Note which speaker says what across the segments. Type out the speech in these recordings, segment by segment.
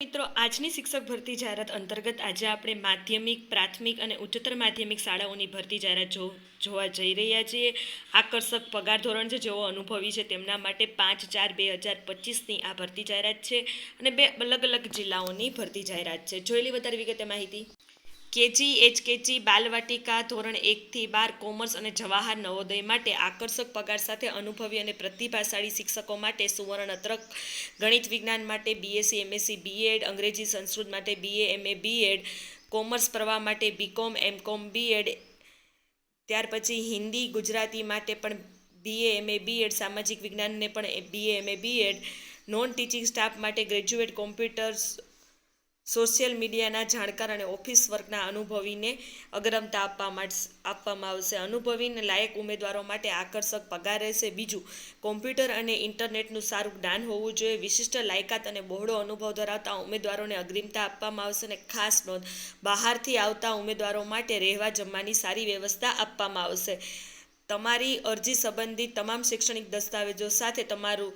Speaker 1: મિત્રો, આજની શિક્ષક ભરતી જાહેરાત અંતર્ગત આજે આપણે માધ્યમિક, પ્રાથમિક અને ઉચ્ચતર માધ્યમિક શાળાઓની ભરતી જાહેરાત જોવા જઈ રહ્યા છીએ. આકર્ષક પગાર ધોરણ છે જેઓ અનુભવી છે તેમના માટે પાંચ ચાર બે હજાર પચીસની આ ભરતી જાહેરાત છે અને બે અલગ અલગ જિલ્લાઓની ભરતી જાહેરાત છે. જોયેલી વધારે વિગતે માહિતી કેજી, એચકેજી, બાલવાટિકા, ધોરણ એકથી બાર કોમર્સ અને જવાહર નવોદય માટે આકર્ષક પગાર સાથે અનુભવી અને પ્રતિભાશાળી શિક્ષકો માટે સુવર્ણ અત્રક, ગણિત વિજ્ઞાન માટે બીએસસી એમએસસી બીએડ અંગ્રેજી સંસ્કૃત માટે બીએ એમએ બીએડ કોમર્સ પ્રવાહ માટે બીકોમ એમકોમ બીએડ ત્યાર પછી હિન્દી, ગુજરાતી માટે પણ બીએ એમએ બીએડ સામાજિક વિજ્ઞાનને પણ BA MA BEd non teaching staff માટે ગ્રેજ્યુએટ કોમ્પ્યુટર્સ સોશિયલ મીડિયાના જાણકાર અને ઓફિસ વર્કના અનુભવીને અગ્રમતા આપવામાં આપવામાં આવશે. અનુભવીને લાયક ઉમેદવારો માટે આકર્ષક પગાર રહેશે. બીજું, કોમ્પ્યુટર અને ઇન્ટરનેટનું સારું જ્ઞાન હોવું જોઈએ. વિશિષ્ટ લાયકાત અને બહોળો અનુભવ ધરાવતા ઉમેદવારોને અગ્રિમતા આપવામાં આવશે અને ખાસ નોંધ, બહારથી આવતા ઉમેદવારો માટે રહેવા જમવાની સારી વ્યવસ્થા આપવામાં આવશે. તમારી અરજી સંબંધિત તમામ શૈક્ષણિક દસ્તાવેજો સાથે તમારું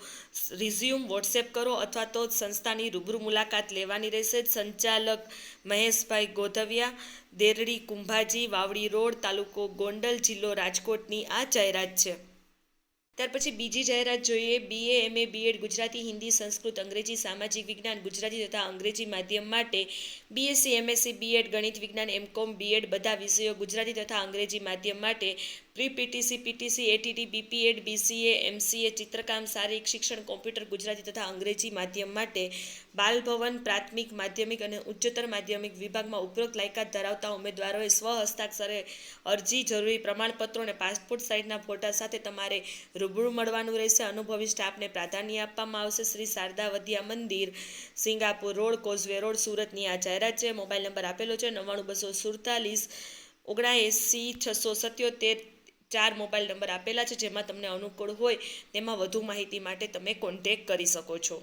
Speaker 1: રિઝ્યુમ વોટ્સએપ કરો અથવા તો સંસ્થાની રૂબરૂ મુલાકાત લેવાની રહેશે. સંચાલક મહેશભાઈ ગોધવિયા, દેરડી કુંભાજી, વાવડી રોડ, તાલુકો ગોંડલ જિલ્લો રાજકોટની આ જાહેરાત છે. ત્યાર પછી બીજી જાહેરાત જોઈએ. BA MA BEd Gujarati, Hindi, Sanskrit, Angrezi, સામાજિક વિજ્ઞાન, ગુજરાતી તથા અંગ્રેજી માધ્યમ માટે બીએસસી એમએસસી બીએડ ગણિત વિજ્ઞાન એમકોમ બીએડ બધા વિષયો ગુજરાતી તથા અંગ્રેજી માધ્યમ માટે pre PTC PTC ATT BPEd BCA MCA ચિત્રકામ, શારીરિક શિક્ષણ, કોમ્પ્યુટર ગુજરાતી તથા અંગ્રેજી માધ્યમ માટે બાલભવન પ્રાથમિક માધ્યમિક અને ઉચ્ચતર માધ્યમિક વિભાગમાં ઉપરોક્ત લાયકાત ધરાવતા ઉમેદવારોએ સ્વ હસ્તાક્ષરે અરજી જરૂરી પ્રમાણપત્રો અને પાસપોર્ટ સાઇઝના ફોટા સાથે તમારે રૂબરૂ મળવાનું રહેશે. અનુભવી સ્ટાફને પ્રાધાન્ય આપવામાં આવશે. શ્રી શારદા વધિયા મંદિર, સિંગાપુર રોડ, કોઝવે રોડ, સુરતની આ જાહેરાત છે. મોબાઈલ નંબર આપેલો છે. નવ્વાણું બસો સુડતાલીસ ઓગણાએંસી છસો સત્યોતેર ચાર મોબાઈલ નંબર આપેલા છે. જેમાં તમને અનુકૂળ હોય તેમાં વધુ માહિતી માટે તમે કોન્ટેક કરી શકો છો.